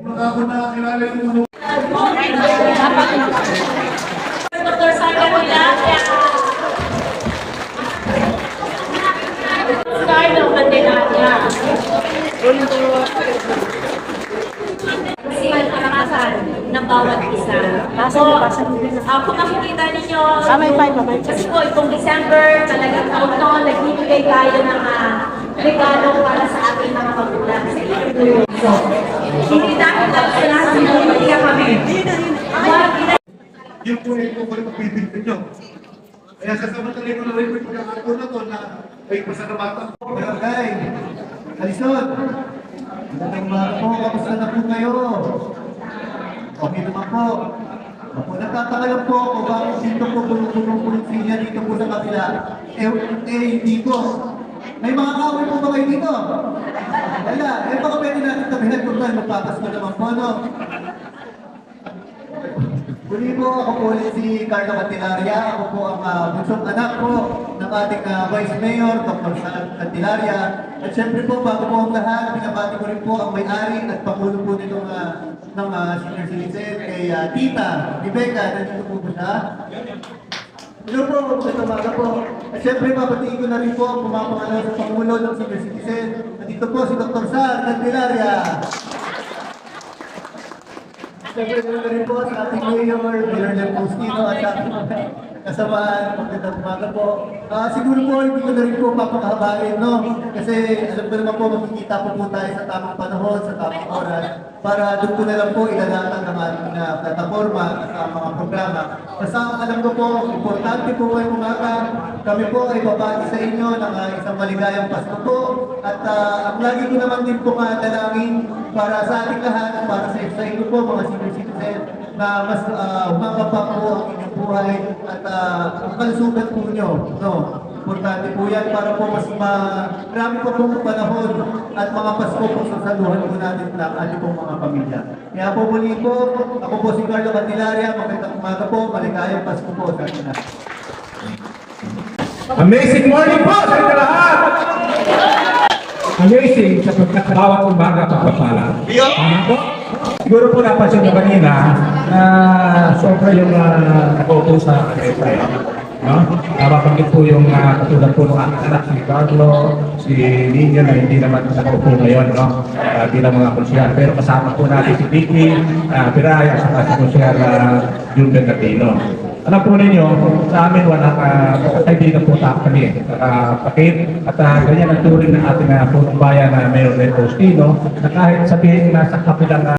Ako nakakilala yung mga Dr. Simon Villarreal. Star ng Candelaria. Kasi may karanasan ng bawat isa. So, uh, kung makikita ninyo, kasi po itong December, talagang taon to, nagbibigay tayo ng uh, regalo para sa ating mga magulang sa iyo. So, hindi namin lang sila sinumaliya kami. Mga yung po yung kukulit ang bibigyan nyo. Kaya sasamantalin ko na rin yung pagkakataon na to na ay pasalamatan ko. Barangay, Alison, magandang umaga po, kamusta na po kayo? Okay naman po. Ako, nagtataka lang po ako bakit dito po puno-puno po yung silya dito po sa kabila. Eh, eh, po. May mga kawin po ba kayo dito? Wala. Eh, baka pwede natin tabihan kung tayo magpapasko naman po, no? Muli po, ako po si Carlo Cantelaria. Ako po ang uh, bunsong anak po ng ating ah, Vice Mayor, Dr. Sal Cantelaria. At syempre po, bago po ang lahat, pinabati ko rin po ang may-ari at pakulo po nitong uh, ng ah, senior citizen kay ah, Tita Rebecca. Nandito po ba siya? Hello po, magandang umaga po. At syempre, papatiin ko na rin po ang pumapangalaw sa Pangulo ng Senior Citizen. Nandito po si Dr. Sal Cantelaria. Siyempre, ganoon na rin po sa ating Mayor, Mayor Lem Faustino at sa ating kasamaan, magandang umaga po. Ah, siguro po, hindi ko na rin po papakahabain, no? Kasi alam ko naman po, magkikita po po tayo sa tamang panahon, sa tamang oras, para doon ko na lang po ilalatag ang ating na plataforma at ang mga programa. Ang alam ko po, importante po ngayong umaga, kami po ay babati sa inyo ng ah, isang maligayang Pasko po. At ah, ang lagi ko naman din po nga dalangin para sa ating lahat, para sa, sa inyo po mga senior citizen, na mas uh, humaba pa po ang inyong buhay at ah, ang kalusugan po nyo. No? Importante po yan para po mas marami pa pong panahon at mga Pasko po sa saluhan po natin ng ating pong mga pamilya. Kaya po muli po, ako po si Carlo Candelaria, magandang umaga po, maligayang Pasko po sa atin. Amazing morning po sa inyo lahat! Amazing sapagkat bawat umaga pagpapala. Tama po? Siguro po napansin nyo kanina na sobra yung uh, nakaupo sa kesa. No? Nababanggit po yung uh, katulad po ng aking anak, si Carlo, si Nino na hindi naman nakaupo ngayon, no? Uh, bilang mga konsyar. Pero kasama po natin si Vicky, uh, Piraya, at saka si konsyar uh, Jun Bernardino. Alam po ninyo, sa amin walang uh, kaibigan po ta kami, uh, pakit, at uh, ganyan ang turing ng ating uh, punong bayan na Mayor Len Faustino, na kahit sabihin nasa kapilang uh,